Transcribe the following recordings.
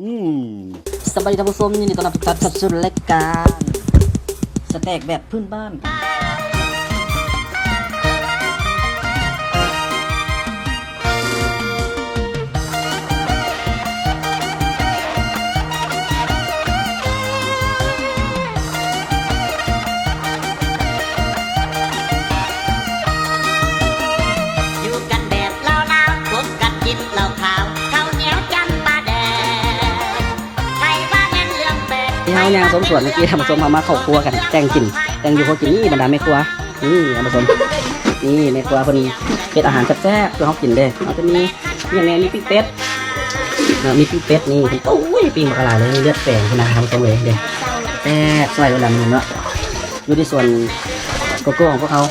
อืมสบายดีท่านผู้ชมยินดีต้อนรับทุกท่านเข้าสู่รายการสแต็กแบบพื้นบ้าน เฮายางสมส่วนเมื่อกี้ท่านผู้ชมเอามาเข้าครัวกันแต่งกินแต่งอยู่เขากินนี่บรรดาแม่ครัวนี่ท่านผู้ชมนี่แม่ครัวเพิ่นเป็นอาหารแซ่บๆเพื่อเขากินเด้เขาจะมีอย่างนี้มีปิ้งเป็ดเนาะมีปิ้งเป็ดนี่เป็นโอ้ยปิ้งมากระลายเลยเลือดแปลงคุณนะท่านผู้ชมเลยเด้แซ่บใส่เวลาหนึ่งเนาะอยู่ที่ส่วนโกโก้ของพวกเขา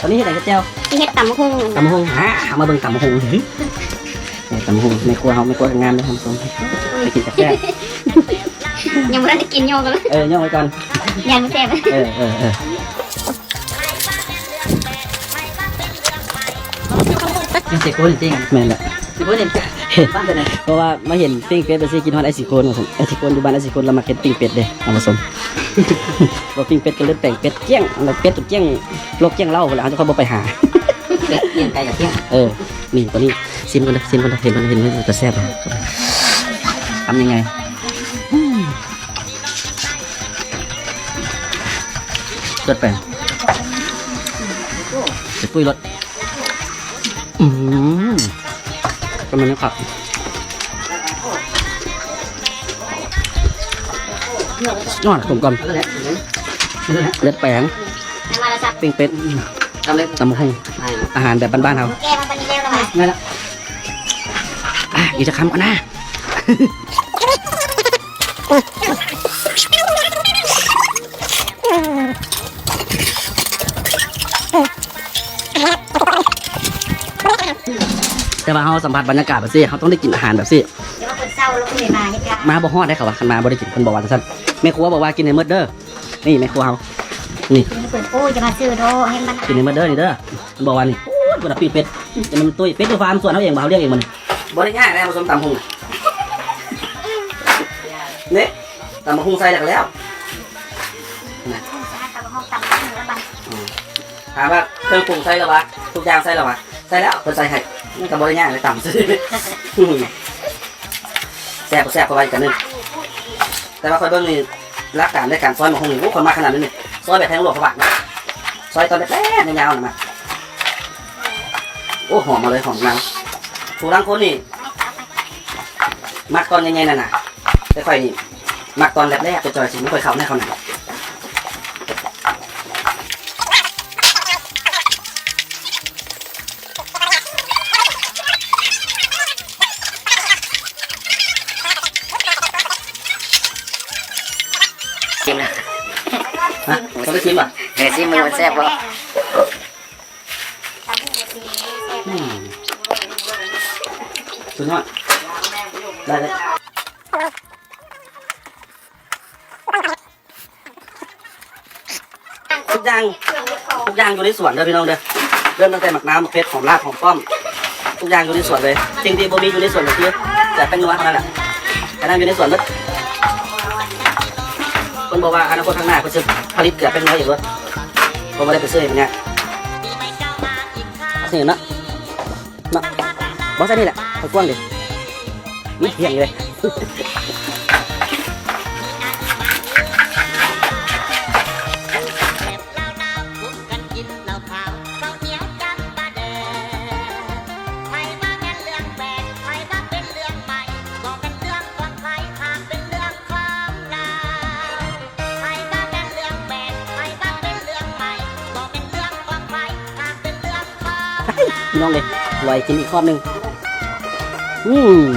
ตอนนี้เห็นอะไรกับเจ้าที่เฮ็ดตำหุ่งตำหงฮะเอามาเบิ่งตำหง เฮ้ยเนี่ยตำหงในครัวเขาไม่ครัวงานเลยทำส้มไปกินกับแซ่บยังไม่ได้กินโยกันเลยเออย่องไว้ก่อนยังไม่แซ่บเออเออเออเป็นสิโก้จริงๆแม่นแหละสิโก้จริงบ้านเป็นไงเพราะว่ามาเห็นปิ้งเป็ดไปซื้อกินฮอดไอซิโคนมาผมไอซิโคนอยู่บ้านไอซิโคนเรามาเก็ตปิ้งเป็ดเด้เอามาสมว่าปิ้งเป็ดก็เลยแปลงเป็ดเกี้ยงแล้วเป็ดตัวเกี้ยงโลกเกี้ยงเหล้าแล้วเขาจะเขาบอกไปหาเป็ดเลี้ยงไก่กับเที่ยงเออ นี่ตัวนี้ซิมกันเลยซิมกันเลยเห็นมันเห็นมันจะแซ่บเลยทำยังไงอืมรสแปลงจะปุ้ยรสอืมก็มันนี่ขับนอนผมก่อนเลือดแปลงมาละสับปิ้งเป็ดตำเล็กตำมะฮงอาหารแบบบ้านๆเขา แกมาปนีเร็วแล้วมาไงละอะอีกจะคำก่อนนะแต่ว่าเขาสัมผัสบรรยากาศแบบสิเขาต้องได้กินอาหารแบบสิเดี๋ยวว่าคนเศร้าแล้วก็เลยมาเฮ็ดกันมาบ่ฮอดได้เขาว่าคันมาบ่ได้กินคนบอกว่าซั่นแม่ครัวบอกว่ากินในเมดเด้อนี่แม่ครัวเขานี่เปิดโอ้ยจะมาซื้อโดให้มันกินในเมดเด้อนี่เด้อมันบอกว่านี่ โอ้ยบ่ได้ปีเป็ดจะมันตุ้ยเป็ดอยู่ฟาร์มส่วนเขาเองบ่เขาเลี้ยงเองมันบ่ได้ง่ายแล้วผสมตำหุงเนี่ยตำบักหุงใส่แล้วก็แล้วตำห้องตำหุ่งแล้วบัดถามว่าเครื่องปรุงใส่แล้ววะทุกอย่างใส่แล้ววะใส่แล้วเพิ่นใส่ให้มันก็บ่ได้ง่ายเลยตำซื่อแซ่บบ่แซ่บก็ว่าอีกกันนึงแต่ว่าคอยเบิ่งนี่รักการในการซอยหมกหุงนี่โอ้คนมาขนาดนี้นี่ซอยแบบแทงหลวงพระบาทนะซอยตอนแรกๆยาวๆนะมา โอ้หอมมาเลยหอมนำผู้รังคนนี่มักตอนยังไงน่ะน่ะแต่ค่อยนี่มักตอนแรกๆจะจอยสิไม่ค่อยเข้าแน่เขาหนาชิมนะฮะต้องไปชิมป่ะเฮ้ยชิมมันแซ่บบ่ อืมสุดยอดได้เลยทุกอย่างทุกอย่างอยู่ในสวนเด้อพี่น้องเด้อเริ่มตั้งแต่หมักน้ำหมักเพชรหอมรากหอมป้อม ทุกอย่างอยู่ในสวนเลยสิ่งที่บ่มีอยู่ในสวนก็คือแต่เป็นนัวเท่านั้นแหละแต่นั่นอยู่ในสวนหมดคนบอกว่าอนาคตข้างหน้าก็จะผลิตเกลือเป็นน้อยอย่างรถผมไม่ได้ไปซื้ออย่างเงี้ย นี่เนาะเนาะบอสนี่แหละไปกว้างดินี่เพียงเลย พี่น้องเลยลอยกินอีกครอบหนึ่งอืม